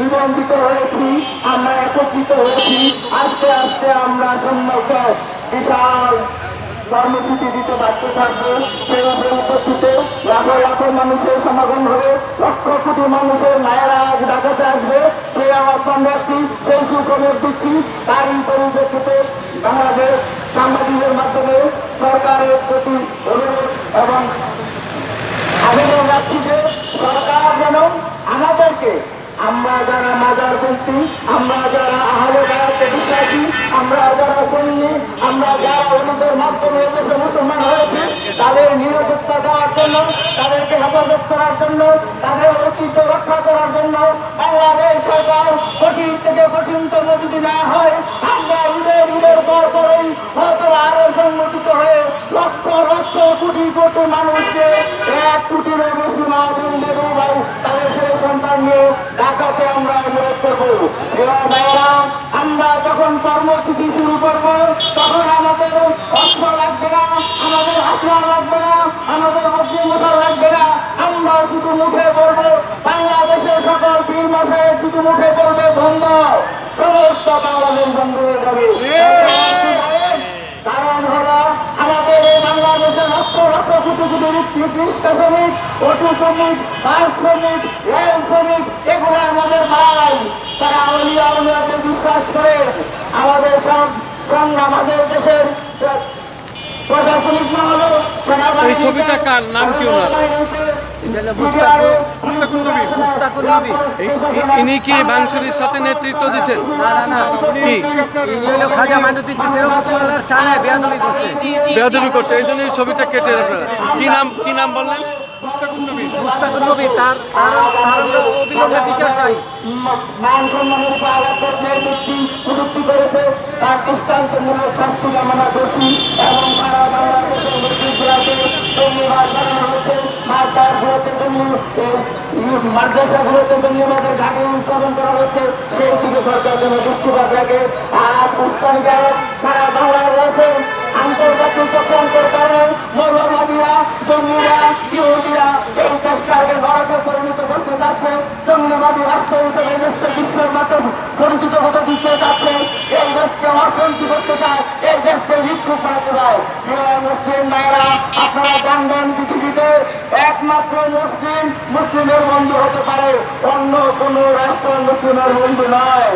নিবন্ধিত হয়েছি, আমরা একত্রিত হয়েছি। আস্তে আস্তে আমরা সম্মত বিশাল কর্মসূচি দিতে বাধ্য থাকব। সেই পরিপ্রেক্ষিতে লাখো লাখো মানুষের সমাগম হবে লক্ষ কোটি মানুষের মায়েরা আজ ঢাকাতে আসবে। সেই আহ্বান রাখছি সেই সুখবর দিচ্ছি। তারই পরিপ্রেক্ষিতে বাংলাদেশ সাংবাদিকের মাধ্যমে সরকারের প্রতি অনুরোধ এবং আবেদন রাখছি যে সরকার যেন আমাদেরকে আমরা যারা মাজার বলছি আমরা যারা আহলে বেড়াতে বিশ্বাসী, আমরা যারা সৈনিক আমরা যারা ওনাদের মাধ্যমে দেশে মুসলমান হয়েছে, তাদের নিরাপত্তা দেওয়ার জন্য, তাদেরকে হেফাজত করার জন্য, তাদের ঐতিহ্য রক্ষা করার জন্য বাংলাদেশ সরকার কঠিন থেকে কঠিনতম যদি না হয়, আমরা ঈদের ঈদের পর পরেই হয়তো আরও সংগঠিত হয়ে লক্ষ লক্ষ কোটি কোটি মানুষকে এক কোটিরও বেশি মা বোনদের ভাই তাদের ছেলে সন্তান নিয়ে আমরা অনুরোধ করব। আমরা যখন কর্মসূচি শুরু করব, তখন আমাদের অস্ত্র লাগবে না, আমাদের হাতিয়ার লাগবে না, আমাদের অগ্নিমশাল লাগবে না। আমরা শুধু মুখে বলব, বাংলাদেশের সকল বীর মশাই শুধু মুখে বলবে, বন্ধ। সমস্ত বাংলাদেশ বন্ধ হয়ে যাবে। কারণ হলো, আমাদের এই বাংলাদেশের লক্ষ লক্ষ কোটি কোটি রিক্সা শ্রমিক অটো শ্রমিক, বাস শ্রমিক বিশ্বাস করে আমাদের সব সঙ্গ আমাদের দেশের প্রশাসনিক মহল এই ছবিটা কার? নাম কি ওনার? ইনি কি ভাঙচুরির সাথে নেতৃত্ব দিচ্ছেন? কি? বেয়াদবি করছে। এই জন্য এই ছবিটা কেটে আপনারা। কি নাম কি নাম বললেন? মুস্তাকুর নবী তার তার তার আমরা বিচার চাই মান সম্মানের উপর আঘাত করছে প্রযুক্তি করেছে। তার দৃষ্টান্তমূলক শাস্তি কামনা করছি। এবং সারা বাংলাদেশের বানানো হচ্ছে মাদ্রাসাগুলোতে জঙ্গি মাদ্রাসাগুলোতে জঙ্গিবাদের উৎপাদন করা হচ্ছে সেই দিকে সরকার যেন দৃষ্টিপাত রাখে। আর উস্কানিকারক সারা বাংলাদেশে পরিণত করতে যাচ্ছে। জঙ্গিবাদী রাষ্ট্র হিসেবে দেশকে বিশ্বের মাত্র পরিচিত হতে যাচ্ছে। এই দেশকে অশান্তি করতে চায় দেশকে মৃত্যু করাতে চায় প্রিয় মুসলিম ভাইরা আপনারা জানবেন পৃথিবীতে একমাত্র মুসলিম, মুসলিমের বন্ধু হতে পারে অন্য কোনো রাষ্ট্র মুসলিমের বন্ধু নয়।